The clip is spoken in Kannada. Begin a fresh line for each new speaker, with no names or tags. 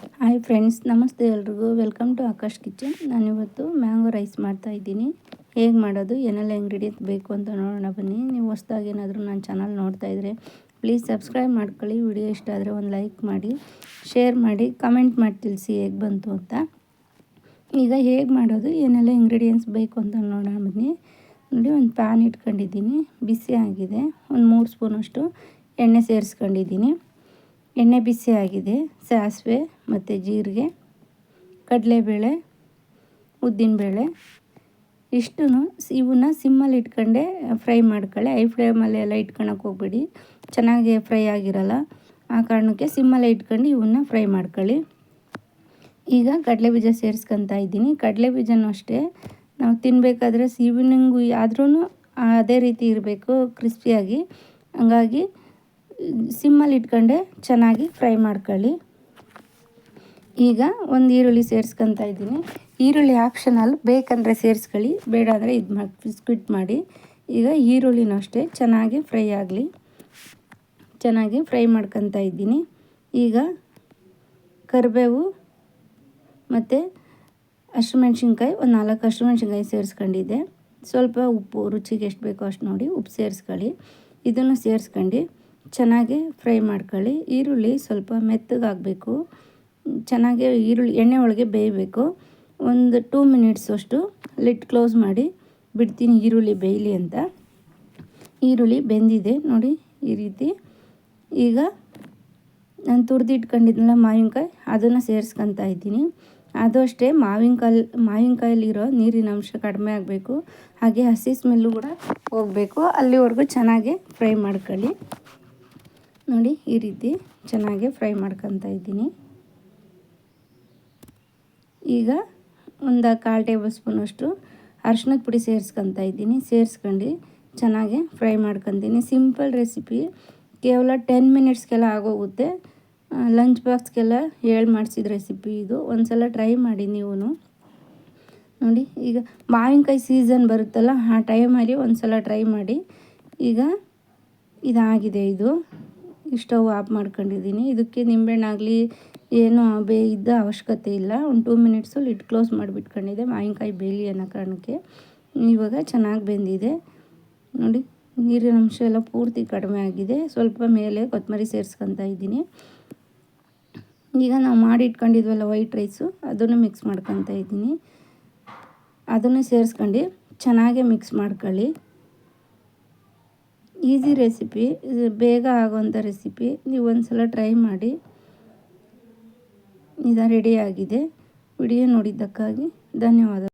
ಹಾಯ್ ಫ್ರೆಂಡ್ಸ್ ನಮಸ್ತೆ ಎಲ್ರಿಗೂ. ವೆಲ್ಕಮ್ ಟು ಆಕಾಶ್ ಕಿಚನ್ ನಾನಿವತ್ತು ಮ್ಯಾಂಗೋ ರೈಸ್ ಮಾಡ್ತಾ ಇದ್ದೀನಿ. ಹೇಗೆ ಮಾಡೋದು, ಏನೆಲ್ಲ ಇಂಗ್ರೀಡಿಯೆಂಟ್ ಬೇಕು ಅಂತ ನೋಡೋಣ ಬನ್ನಿ. ನೀವು ಹೊಸ್ದಾಗಿ ಏನಾದರೂ ನನ್ನ ಚಾನಲ್ ನೋಡ್ತಾ ಇದ್ದರೆ ಪ್ಲೀಸ್ ಸಬ್ಸ್ಕ್ರೈಬ್ ಮಾಡ್ಕೊಳ್ಳಿ. ವಿಡಿಯೋ ಇಷ್ಟ ಆದರೆ ಒಂದು ಲೈಕ್ ಮಾಡಿ ಶೇರ್ ಮಾಡಿ ಕಮೆಂಟ್ ಮಾಡಿ ತಿಳಿಸಿ ಹೇಗೆ ಬಂತು ಅಂತ. ಈಗ ಹೇಗೆ ಮಾಡೋದು, ಏನೆಲ್ಲ ಇಂಗ್ರೀಡಿಯೆಂಟ್ಸ್ ಬೇಕು ಅಂತ ನೋಡೋಣ ಬನ್ನಿ. ನೋಡಿ, ಒಂದು ಪ್ಯಾನ್ ಇಟ್ಕೊಂಡಿದ್ದೀನಿ. ಬಿಸಿ ಆಗಿದೆ. ಒಂದು ಮೂರು ಸ್ಪೂನಷ್ಟು ಎಣ್ಣೆ ಸೇರಿಸ್ಕೊಂಡಿದ್ದೀನಿ. ಎಣ್ಣೆ ಬಿಸಿ ಆಗಿದೆ. ಸಾಸಿವೆ ಮತ್ತು ಜೀರಿಗೆ, ಕಡಲೆಬೇಳೆ, ಉದ್ದಿನಬೇಳೆ ಇಷ್ಟು ಇವನ್ನ ಸಿಮ್ಮಲ್ಲಿ ಇಟ್ಕೊಂಡೆ ಫ್ರೈ ಮಾಡ್ಕೊಳ್ಳಿ. ಐ ಫ್ಲೇಮಲ್ಲಿ ಎಲ್ಲ ಇಟ್ಕೊಳಕ್ಕೆ ಹೋಗ್ಬೇಡಿ. ಚೆನ್ನಾಗಿ ಫ್ರೈ ಆಗಿರಲ್ಲ. ಆ ಕಾರಣಕ್ಕೆ ಸಿಮ್ಮಲ್ಲಿ ಇಟ್ಕೊಂಡು ಇವನ್ನ ಫ್ರೈ ಮಾಡ್ಕೊಳ್ಳಿ. ಈಗ ಕಡಲೆ ಬೀಜ ಸೇರಿಸ್ಕೊತಾ ಇದ್ದೀನಿ. ಕಡಲೆ ಬೀಜನೂ ಅಷ್ಟೇ. ನಾವು ತಿನ್ನಬೇಕಾದ್ರೆ ಈವ್ನಿಂಗು ಆದ್ರೂ ಅದೇ ರೀತಿ ಇರಬೇಕು, ಕ್ರಿಸ್ಪಿಯಾಗಿ. ಹಂಗಾಗಿ ಸಿಮ್ಮಲ್ಲಿ ಇಟ್ಕೊಂಡೆ, ಚೆನ್ನಾಗಿ ಫ್ರೈ ಮಾಡ್ಕೊಳ್ಳಿ. ಈಗ ಒಂದು ಈರುಳ್ಳಿ ಸೇರಿಸ್ಕೊತಾ ಇದ್ದೀನಿ. ಈರುಳ್ಳಿ ಆಪ್ಷನಲ್ ಬೇಕಂದರೆ ಸೇರಿಸ್ಕೊಳ್ಳಿ, ಬೇಡ ಅಂದರೆ ಇದು ಮಾಡಿ ಸ್ಕ್ವಿಟ್ ಮಾಡಿ. ಈಗ ಈರುಳ್ಳಿನೂ ಅಷ್ಟೇ, ಚೆನ್ನಾಗಿ ಫ್ರೈ ಆಗಲಿ. ಚೆನ್ನಾಗಿ ಫ್ರೈ ಮಾಡ್ಕೊತಾ ಇದ್ದೀನಿ. ಈಗ ಕರಿಬೇವು ಮತ್ತು ಹಸಿಮೆಣ್ಸಿನ್ಕಾಯಿ, ಒಂದು ನಾಲ್ಕು ಹಸಿಮೆಣ್ಸಿನ್ಕಾಯಿ ಸೇರಿಸ್ಕೊಂಡಿದ್ದೆ. ಸ್ವಲ್ಪ ಉಪ್ಪು, ರುಚಿಗೆ ಎಷ್ಟು ಬೇಕೋ ಅಷ್ಟು ನೋಡಿ ಉಪ್ಪು ಸೇರಿಸ್ಕೊಳ್ಳಿ. ಇದನ್ನು ಸೇರಿಸ್ಕೊಂಡು ಚೆನ್ನಾಗಿ ಫ್ರೈ ಮಾಡ್ಕೊಳ್ಳಿ. ಈರುಳ್ಳಿ ಸ್ವಲ್ಪ ಮೆತ್ತಗಾಗಬೇಕು. ಚೆನ್ನಾಗಿ ಈರುಳ್ಳಿ, ಎಣ್ಣೆ ಒಳಗೆ ಬೇಯಬೇಕು. ಒಂದು ಟೂ ಮಿನಿಟ್ಸ್ ಅಷ್ಟು ಲಿಟ್ ಕ್ಲೋಸ್ ಮಾಡಿ ಬಿಡ್ತೀನಿ ಈರುಳ್ಳಿ ಬೇಯಲಿ ಅಂತ. ಈರುಳ್ಳಿ ಬೆಂದಿದೆ ನೋಡಿ ಈ ರೀತಿ. ಈಗ ನಾನು ತುರಿದಿಟ್ಕೊಂಡಿದ್ನಲ್ಲ ಮಾವಿನಕಾಯಿ, ಅದನ್ನು ಸೇರಿಸ್ಕೊತಾ ಇದ್ದೀನಿ. ಅದು ಅಷ್ಟೇ, ಮಾವಿನಕಾಯಿ, ಮಾವಿನಕಾಯಲ್ಲಿರೋ ನೀರಿನ ಅಂಶ ಕಡಿಮೆ ಆಗಬೇಕು. ಹಾಗೆ ಹಸಿ ಸ್ಮೆಲ್ಲು ಕೂಡ ಹೋಗಬೇಕು. ಅಲ್ಲಿವರೆಗೂ ಚೆನ್ನಾಗಿ ಫ್ರೈ ಮಾಡ್ಕೊಳ್ಳಿ. ನೋಡಿ ಈ ರೀತಿ ಚೆನ್ನಾಗಿ ಫ್ರೈ ಮಾಡ್ಕೊತಾ ಇದ್ದೀನಿ. ಈಗ ಒಂದು ಕಾಲು ಟೇಬಲ್ ಸ್ಪೂನಷ್ಟು ಅರ್ಶಿನದ ಪುಡಿ ಸೇರಿಸ್ಕೊತಾ ಇದ್ದೀನಿ. ಸೇರಿಸ್ಕೊಂಡು ಚೆನ್ನಾಗಿ ಫ್ರೈ ಮಾಡ್ಕೊತೀನಿ. Simple recipe. ಕೇವಲ ಟೆನ್ ಮಿನಿಟ್ಸ್ಗೆಲ್ಲ ಆಗೋಗುತ್ತೆ. ಲಂಚ್ ಬಾಕ್ಸ್ಗೆಲ್ಲ ಹೇಳಿ ಮಾಡಿಸಿದ ರೆಸಿಪಿ ಇದು. ಒಂದು ಸಲ ಟ್ರೈ ಮಾಡಿ ನೀವು ನೋಡಿ, ಈಗ ಮಾವಿನಕಾಯಿ ಸೀಸನ್ ಬರುತ್ತಲ್ಲ, ಆ ಟೈಮಲ್ಲಿ ಒಂದು ಸಲ ಟ್ರೈ ಮಾಡಿ. ಈಗ ಇದಾಗಿದೆ ಇದು. ಸ್ಟವ್ ಆಫ್ ಮಾಡ್ಕೊಂಡಿದ್ದೀನಿ. ಇದಕ್ಕೆ ನಿಂಬೆಹಣ್ಣಾಗಲಿ ಏನೂ ಬೇ ಇದ್ದ ಅವಶ್ಯಕತೆ ಇಲ್ಲ. ಒಂದು ಟೂ ಮಿನಿಟ್ಸು ಲಿಡ್ ಕ್ಲೋಸ್ ಮಾಡಿಬಿಟ್ಕೊಂಡಿದ್ದೆ. ಮಾವಿನಕಾಯಿ ಬೇಲಿ ಅನ್ನೋ ಕಾರಣಕ್ಕೆ ಇವಾಗ ಚೆನ್ನಾಗಿ ಬೆಂದಿದೆ. ನೋಡಿ, ನೀರಿನ ಅಂಶ ಎಲ್ಲ ಪೂರ್ತಿ ಕಡಿಮೆ ಆಗಿದೆ. ಸ್ವಲ್ಪ ಮೇಲೆ ಕೊತ್ತಂಬರಿ ಸೇರಿಸ್ಕೊತಾ ಇದ್ದೀನಿ. ಈಗ ನಾವು ಮಾಡಿಟ್ಕೊಂಡಿದ್ವಲ್ಲ ವೈಟ್ ರೈಸು ಅದನ್ನು ಮಿಕ್ಸ್ ಮಾಡ್ಕೊತಾ ಇದ್ದೀನಿ. ಅದನ್ನು ಸೇರಿಸ್ಕೊಂಡು ಚೆನ್ನಾಗೆ ಮಿಕ್ಸ್ ಮಾಡ್ಕೊಳ್ಳಿ. ಈಸಿ ರೆಸಿಪಿ ಬೇಗ ಆಗುವಂಥ ರೆಸಿಪಿ, ನೀವು ಒಂದು ಸಲ ಟ್ರೈ ಮಾಡಿ. ಇದು ರೆಡಿಯಾಗಿದೆ ವಿಡಿಯೋ ನೋಡಿದ್ದಕ್ಕಾಗಿ ಧನ್ಯವಾದ.